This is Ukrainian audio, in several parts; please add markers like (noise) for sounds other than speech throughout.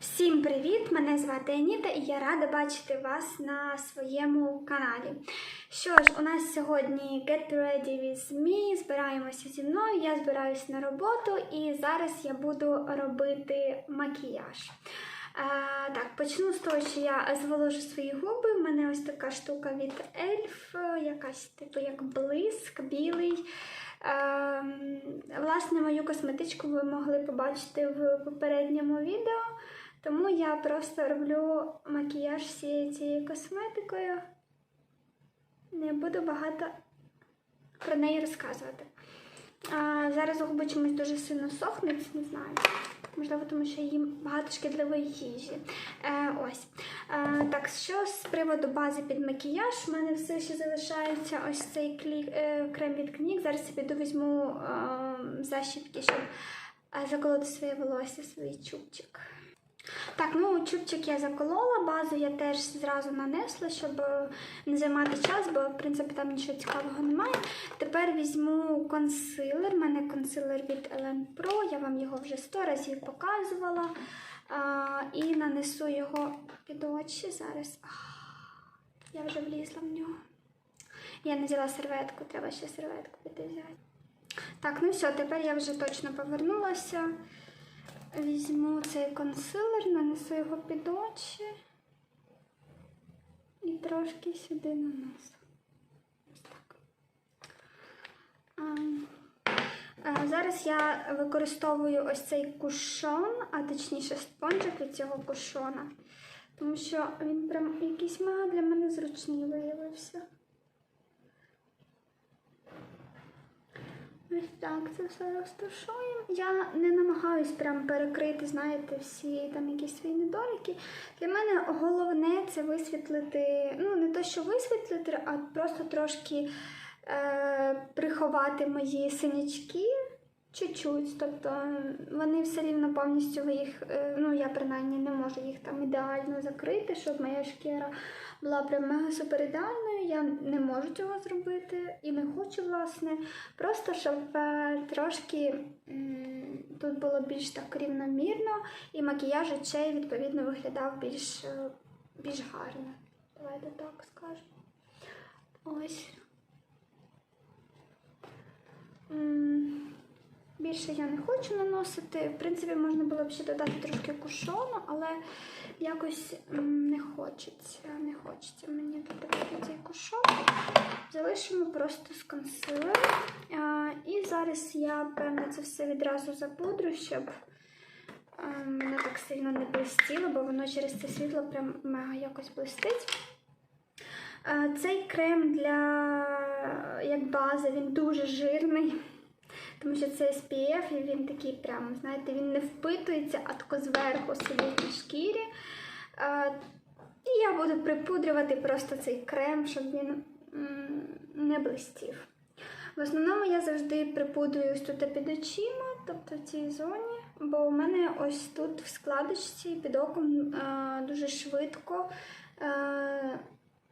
Всім привіт! Мене звати Аніта і я рада бачити вас на своєму каналі. Що ж, у нас сьогодні Get Ready with Me, збираємося зі мною, я збираюся на роботу і зараз я буду робити макіяж. А, так, почну з того, що я зволожу свої губи. У мене ось така штука від Elf, якась типу як блиск, білий. Ем, Власне, мою косметичку ви могли побачити в попередньому відео, тому я просто роблю макіяж всією цією косметикою. Не буду багато про неї розказувати. А, зараз губи чомусь дуже сильно сохнуть, не знаю. Можливо, тому що їм багато шкідливої їжі. Е, ось. Е, так, що з приводу бази під макіяж, в мене все ще залишається ось цей клі, е, крем від книг. Зараз я піду візьму е, защіпки, щоб заколоти своє волосся, свій чубчик. Так, ну чубчик я заколола, базу я теж зразу нанесла, щоб не займати час, бо в принципі там нічого цікавого немає. Тепер візьму консилер. У мене консилер від Ellen Pro, я вам його вже сто разів показувала. А, і нанесу його під очі зараз. Я вже влізла в нього. Я не взяла серветку, треба ще серветку піти взяти. Так, ну все, тепер я вже точно повернулася. Візьму цей консилер, нанесу його під очі і трошки сюди нанесу. Ось так. А, Зараз я використовую ось цей кушон, а точніше спонжик від цього кушона, тому що він прям якийсь мега для мене зручний виявився. Ось так це все розташуємо. Я не намагаюсь прям перекрити, знаєте, всі там якісь свої недоліки. Для мене головне це висвітлити, ну не то, що висвітлити, а просто трошки е, приховати мої синячки чуть-чуть. Тобто вони все рівно повністю їх, е, ну я принаймні не можу їх там ідеально закрити, щоб моя шкіра була прям мега супер ідеальною. Я не можу цього зробити і не хочу, власне. Просто щоб е, трошки тут було більш так рівномірно, і макіяж очей відповідно виглядав більш, е, більш гарно. Давайте так скажемо. Ось. Більше я не хочу наносити. В принципі, можна було б ще додати трошки кушону, але якось не хочеться. Не хочеться мені додавати цей кушон. Залишимо просто з консилером. І зараз я, певно, це все відразу запудрю, щоб мене так сильно не блистіло, бо воно через це світло прям мега якось блистить. Цей крем для як база, він дуже жирний. Тому що це SPF, і він такий прямо, знаєте, він не впитується, а тако зверху сидить на шкірі. І я буду припудрювати просто цей крем, щоб він не блистів. В основному я завжди припудрюю ось тут під очима, тобто в цій зоні, бо у мене ось тут в складочці під оком дуже швидко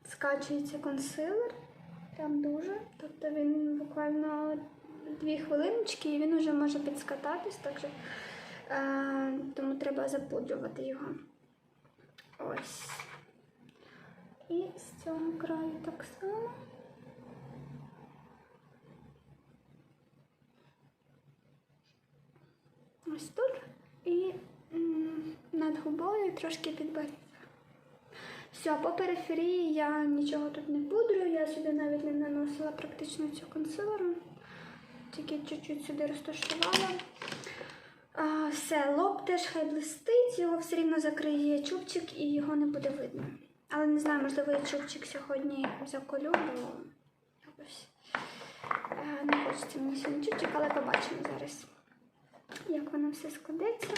скачується консилер. Прям дуже. Тобто він буквально дві хвилиночки і він вже може підскататись, так що, е, тому треба запудрювати його. Ось. І з цього краю так само. Ось тут і над губою трошки підборіддя. Все, по периферії я нічого тут не пудрю, я сюди навіть не наносила практично цю консилеру, тільки чуть-чуть сюди розташувала. Все, лоб теж хай блистить, його все рівно закриє чубчик і його не буде видно. Але не знаю, можливо, я чубчик сьогодні заколю, бо якось е, не хочеться мені сьогодні чубчик, але побачимо зараз, як воно все складеться.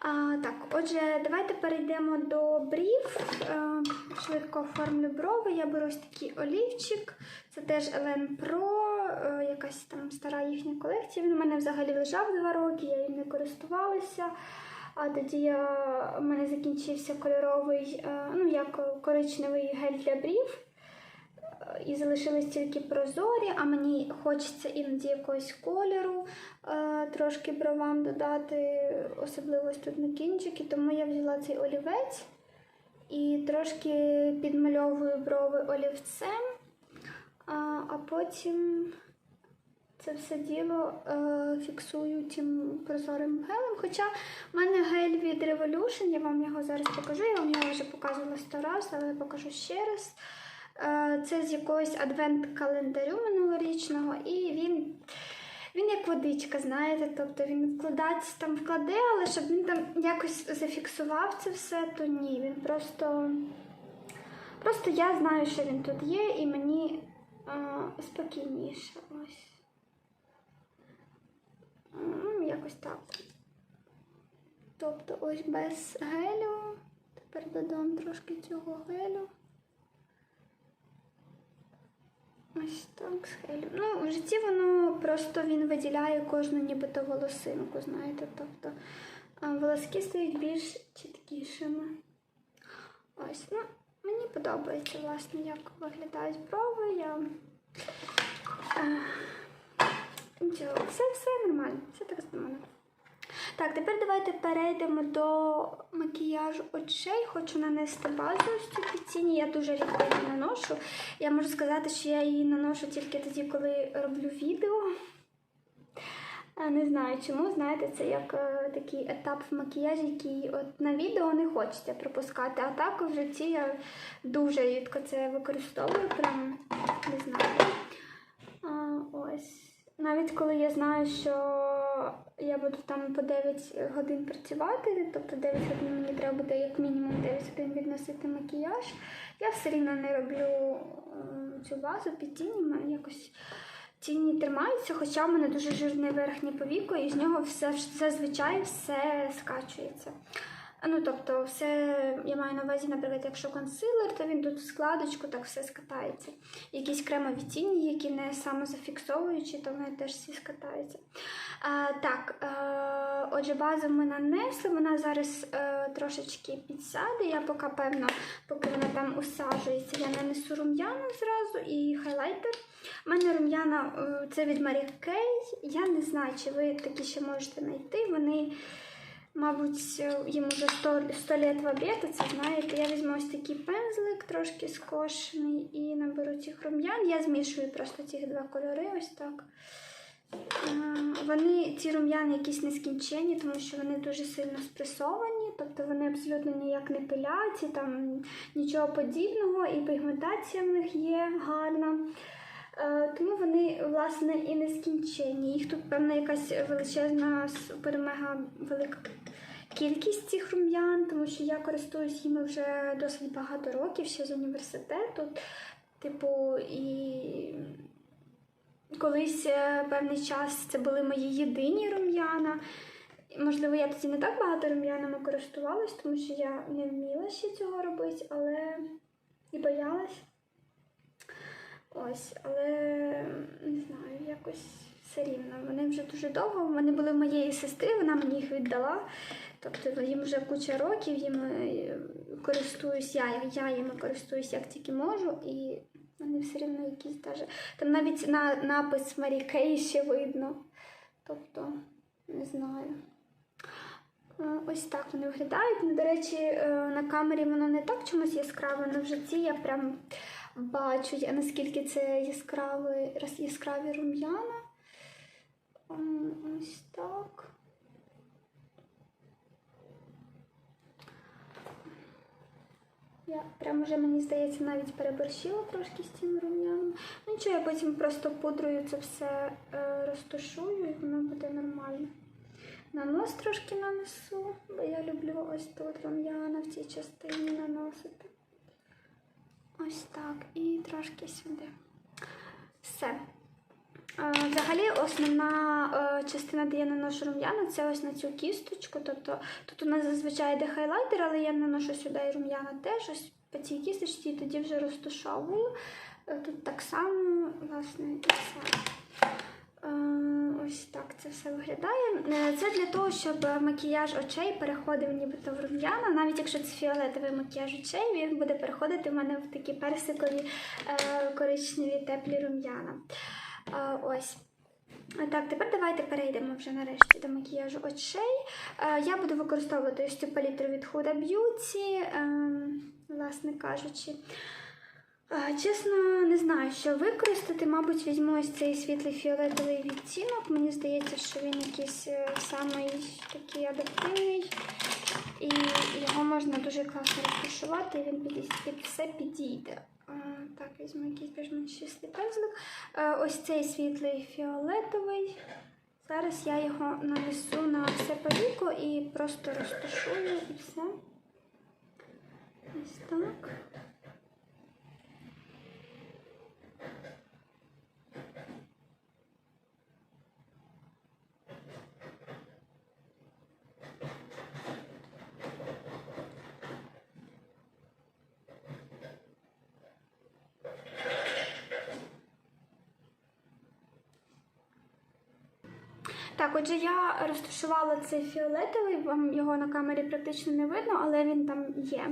А, так, отже, давайте перейдемо до брів. Е, швидко оформлю брови. Я беру ось такий олівчик. Це теж Ellen Pro, е, якась там стара їхня колекція. Він у мене взагалі лежав два роки, я їм не користувалася. А тоді я, у мене закінчився кольоровий, е, ну як коричневий гель для брів. Е, і залишились тільки прозорі, а мені хочеться іноді якогось кольору е, трошки бровам додати, особливо тут на кінчики, тому я взяла цей олівець і трошки підмальовую брови олівцем, а, потім це все діло е, фіксую тим прозорим гелем. Хоча в мене гель від Revolution, я вам його зараз покажу, я вам його вже показувала сто раз, але покажу ще раз. Е, це з якогось адвент-календарю минулорічного, і він. Він як водичка, знаєте, тобто він вкладається там вкладе, але щоб він там якось зафіксував це все, то ні. Він просто. Просто я знаю, що він тут є, і мені е, спокійніше. Ось. Якось так. Тобто ось без гелю. Тепер додам трошки цього гелю. Ось так з гелю. Ну, в житті воно просто він виділяє кожну нібито волосинку, знаєте. Тобто волоски стають більш чіткішими. Ось, ну, мені подобається, власне, як виглядають брови. Я... Е, все, все нормально, все так нормально. Так, тепер давайте перейдемо до макіяжу очей. Хочу нанести базу ось цю під тіні. Я дуже рідко її наношу. Я можу сказати, що я її наношу тільки тоді, коли роблю відео. Е, Не знаю чому, знаєте, це як е, такий етап в макіяжі, який от на відео не хочеться пропускати. А так в житті я дуже рідко це використовую, прям не знаю. А, ось. Навіть коли я знаю, що я буду там по 9 годин працювати, тобто 9 годин мені треба буде як мінімум 9 годин відносити макіяж, я все рівно не роблю цю базу під тіні, мене якось тіні тримаються, хоча в мене дуже жирне верхнє повіко, і з нього все зазвичай все скачується. Ну, тобто, все, я маю на увазі, наприклад, якщо консилер, то він тут в складочку так все скатається. Якісь кремові тіні, які не самозафіксовуючі, то вони теж всі скатаються. А, так, е, отже, базу ми нанесли, вона зараз е, трошечки підсяде. Я поки, певно, поки вона там усаджується, я нанесу рум'яна зразу і хайлайтер. У мене рум'яна е, це від Marie Kay. Я не знаю, чи ви такі ще можете знайти. Вони. Мабуть, їм уже 100, 100 лет в обід, це знаєте, я візьму ось такий пензлик, трошки скошений, і наберу цих рум'ян. Я змішую просто ці два кольори, ось так. Е, Вони, ці рум'яни якісь нескінченні, тому що вони дуже сильно спресовані, тобто вони абсолютно ніяк не пиляться, там нічого подібного, і пігментація в них є гарна. Е, Тому вони, власне, і нескінченні. Їх тут, певна, якась величезна, супер-мега велика кількість цих рум'ян, тому що я користуюсь їми вже досить багато років, ще з університету. Типу, і колись е, певний час це були мої єдині рум'яна. Можливо, я тоді не так багато рум'янами користувалась, тому що я не вміла ще цього робити, але і боялась. Ось, але не знаю, якось все рівно. Вони вже дуже довго. Вони були в моєї сестри, вона мені їх віддала. Тобто їм вже куча років, їм е, користуюсь я, я їми користуюсь як тільки можу, і вони все рівно якісь даже. Там навіть на напис Marie Kay ще видно. Тобто, не знаю. Е, Ось так вони виглядають. Ну, до речі, е, на камері воно не так чомусь яскраве, але в житті я прям бачу, наскільки це яскраві, яскраві рум'яна. Ось так. Я прям вже, мені здається, навіть переборщила трошки з цим рум'яном. Ну нічого, я потім просто пудрою це все е, розташую і воно буде нормально. На нос трошки нанесу, бо я люблю ось тут рум'яна в цій частині наносити. Ось так. І трошки сюди. Все. Взагалі, основна е, частина, де я наношу рум'яна, це ось на цю кісточку. Тобто тут у нас зазвичай йде хайлайтер, але я наношу сюди і рум'яна теж ось по цій кісточці і тоді вже розташовую. Е, Тут так само, власне, і все. Е, ось так це все виглядає. Це для того, щоб макіяж очей переходив нібито в рум'яна. Навіть якщо це фіолетовий макіяж очей, він буде переходити в мене в такі персикові коричневі теплі рум'яна. Ось. Так, тепер давайте перейдемо вже нарешті до макіяжу очей. Я буду використовувати ось цю палітру від Huda Beauty, ем, власне кажучи. Чесно, не знаю, що використати. Мабуть, візьму ось цей світлий фіолетовий відтінок. Мені здається, що він якийсь е, самий такий адаптивний. І його можна дуже класно розташувати, і він під все підійде. Так, візьму якийсь більш-менш чистий. Е, Ось цей світлий фіолетовий. Зараз я його нанесу на все повіко і просто розташую і все. Ось так. Так, отже, я розташувала цей фіолетовий, вам його на камері практично не видно, але він там є,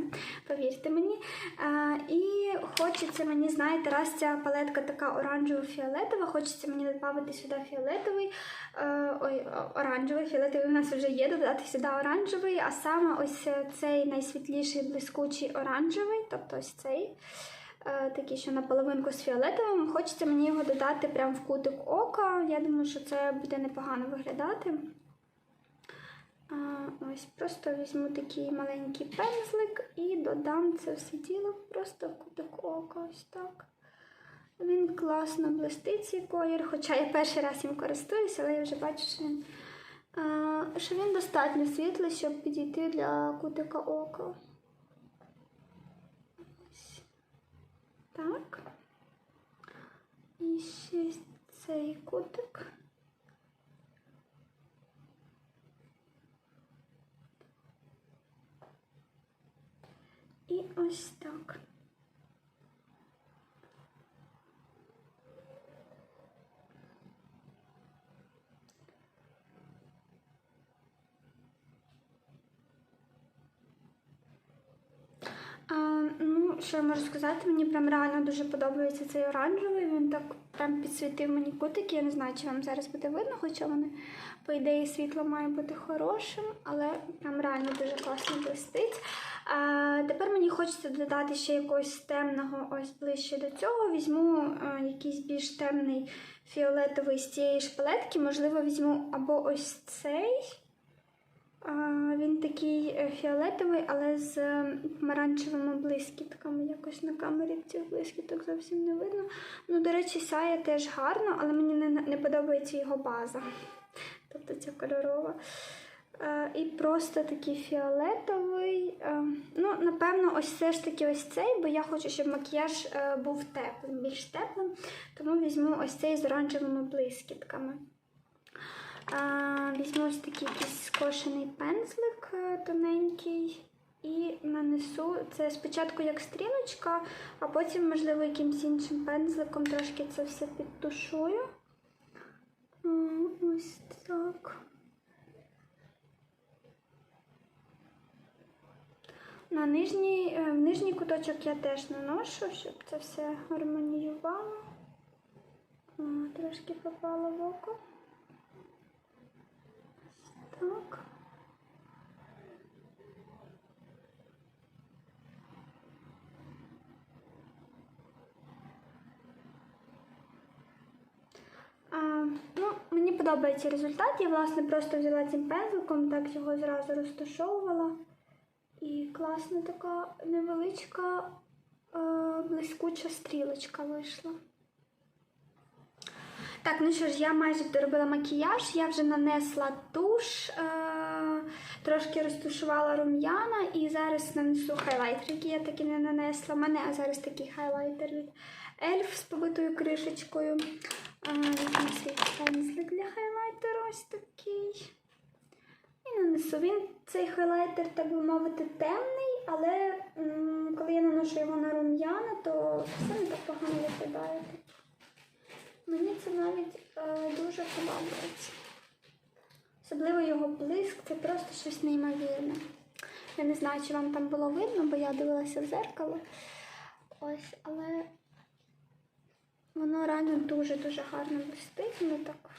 повірте мені. Е, і хочеться мені, знаєте, раз ця палетка така оранжево-фіолетова, хочеться мені додати сюди фіолетовий, е, ой, оранжевий, фіолетовий у нас вже є, додати сюди оранжевий, а саме ось цей найсвітліший блискучий оранжевий, тобто ось цей. Е, Такий, що наполовинку з фіолетовим. Хочеться мені його додати прямо в кутик ока. Я думаю, що це буде непогано виглядати. Ось просто візьму такий маленький пензлик і додам це все діло просто в кутик ока. Ось так. Він класно блистить цей колір, хоча я перший раз їм користуюся, але я вже бачу, що він, що він достатньо світлий, щоб підійти для кутика ока. Так. І ще цей кутик. І ось так. А, ну, що я можу сказати, мені прям реально дуже подобається цей оранжевий. Він так прям підсвітив мені кутики. Я не знаю, чи вам зараз буде видно, хоча вони, по ідеї, світло має бути хорошим, але прям реально дуже класно блистить. А, тепер мені хочеться додати ще якогось темного, ось ближче до цього. Візьму а, якийсь більш темний фіолетовий з цієї ж палетки. Можливо, візьму або ось цей. Він такий е, фіолетовий, але з помаранчевими блискітками. Якось на камері цих блискіток зовсім не видно. Ну, до речі, сяє теж гарно, але мені не, не подобається його база. Тобто ця кольорова. Е, І просто такий фіолетовий. Е, Ну, напевно, ось все ж таки ось цей, бо я хочу, щоб макіяж був теплим, більш теплим. Тому візьму ось цей з оранжевими блискітками. Візьму ось такий якийсь скошений пензлик е, тоненький і нанесу це спочатку як стрілочка, а потім, можливо, якимось іншим пензликом трошки це все підтушую. Ось так. На нижній, е, в нижній куточок я теж наношу, щоб це все гармоніювало. О, Трошки попало в око. Так. А, ну, мені подобається результат. Я, власне, просто взяла цим пензликом, так його зразу розташовувала. І класна така невеличка е, блискуча стрілочка вийшла. Так, ну що ж, я майже доробила макіяж, я вже нанесла туш, е- трошки розтушувала рум'яна і зараз нанесу хайлайтер, який я таки не нанесла. У мене а зараз такий хайлайтер від Ельф з побитою кришечкою. Е, для хайлайтеру ось такий. І нанесу. Він цей хайлайтер, так би мовити, темний, але м, коли я наношу його на рум'яна, то все не так погано виглядає. Мені це навіть е, дуже подобається. Особливо його блиск, це просто щось неймовірне. Я не знаю, чи вам там було видно, бо я дивилася в зеркало. Ось, але воно реально дуже-дуже гарно блистить. воно так.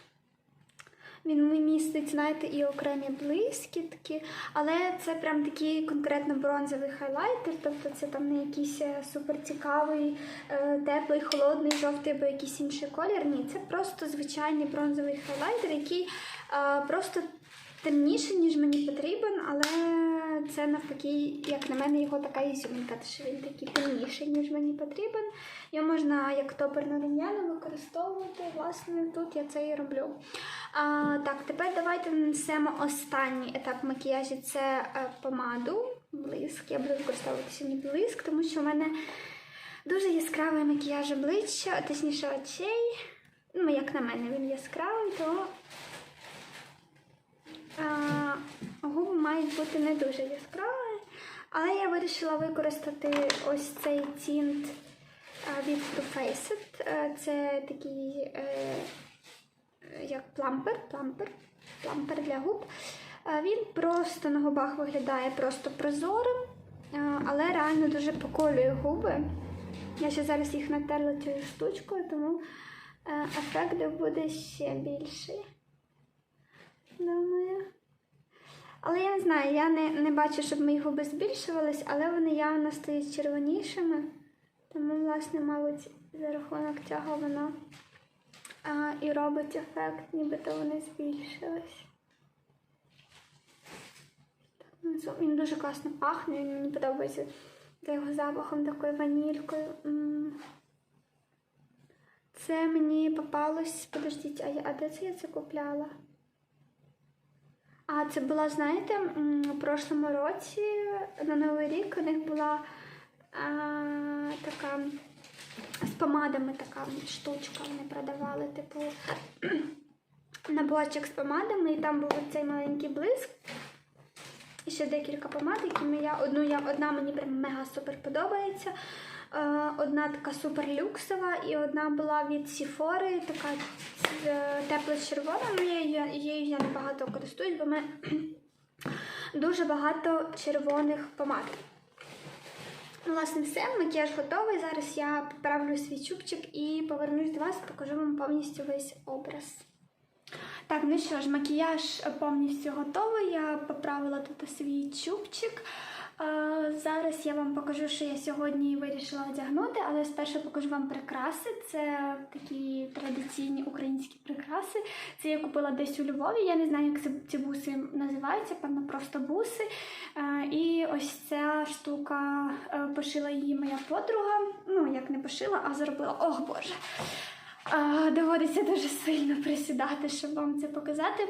Він містить, знаєте, і окремі блискітки, але це прям такий конкретно бронзовий хайлайтер, тобто це там не якийсь е, супер цікавий, е, теплий, холодний, жовтий або якийсь інший колір. Ні, це просто звичайний бронзовий хайлайтер, який е, просто темніший, ніж мені потрібен, але це навпаки, як на мене, його така ізюмінка, що він такий темніший, ніж мені потрібен. Його можна як топер на рум'яна використовувати. Власне, тут я це і роблю. А, так, тепер давайте нанесемо останній етап макіяжі це е, помаду, блиск. Я буду використовувати сьогодні блиск, тому що в мене дуже яскравий макіяж обличчя, точніше очей. Ну, як на мене, він яскравий, то а, губи мають бути не дуже яскраві. Але я вирішила використати ось цей тінт від Too Faced. Е, Це такий е, як плампер, плампер, плампер для губ. Е, Він просто на губах виглядає просто прозорим, е, але реально дуже поколює губи. Я ще зараз їх натерла цією штучкою, тому е, ефект буде ще більший. Думаю. Але я не знаю, я не, не бачу, щоб мої губи збільшувались, але вони явно стають червонішими. Тому, власне, мабуть, за рахунок цього воно а, і робить ефект, нібито вони збільшились. Ну, Він дуже класно пахне, він мені подобається за його запахом такою ванількою. Це мені попалось. Подождіть, а, я, а де це я це купляла? А це була, знаєте, у прошлому році на Новий рік у них була а, така з помадами така штучка. Вони продавали, типу, (clears throat) наборчик з помадами, і там був цей маленький блиск. І ще декілька помад, якими я одну я одна мені прям мега супер подобається. Е, одна така супер люксова, і одна була від Сіфори, така е, тепло-червона. Ну, я її я небагато користуюсь, бо мене (clears throat) дуже багато червоних помад. Ну, Власне, все, макіяж готовий. Зараз я поправлю свій чубчик і повернусь до вас, покажу вам повністю весь образ. Так, ну що ж, макіяж повністю готовий. Я поправила тут свій чубчик. Зараз я вам покажу, що я сьогодні вирішила одягнути, але спершу покажу вам прикраси. Це такі традиційні українські прикраси. Це я купила десь у Львові. Я не знаю, як ці буси називаються, певно, просто буси. І ось ця штука е, пошила її моя подруга. Ну, як не пошила, а зробила. Ох Боже! Доводиться дуже сильно присідати, щоб вам це показати.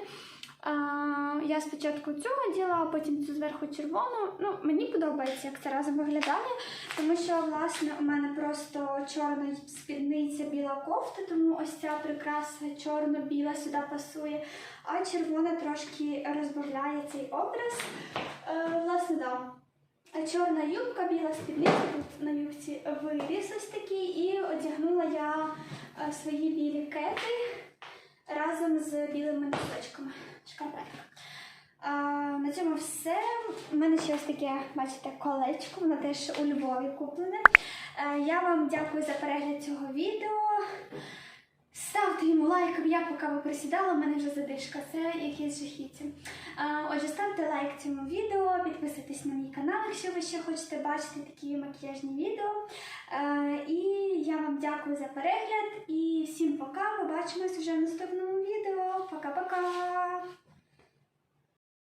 Я спочатку цього діла, а потім цю зверху червону. Ну, мені подобається, як це разом виглядає, тому що, власне, у мене просто чорна спідниця, біла кофта, тому ось ця прикраса чорно-біла сюди пасує, а червона трошки розбавляє цей образ. Е, власне, да. Чорна юбка, біла спідниця, тут на юбці виріс ось такий, і одягнула я е, свої білі кети разом з білими носочками. Шкарпетка. На цьому все. У мене ще ось таке, бачите, колечко, воно теж у Львові куплене. Е, я вам дякую за перегляд цього відео. Ставте йому лайк, я поки ви присідала, в мене вже задишка, це якесь жахіття. Отже, ставте лайк цьому відео, підписуйтесь на мій канал, якщо ви ще хочете бачити такі макіяжні відео. І я вам дякую за перегляд і всім пока. Побачимось вже в наступному відео. Пока-пока!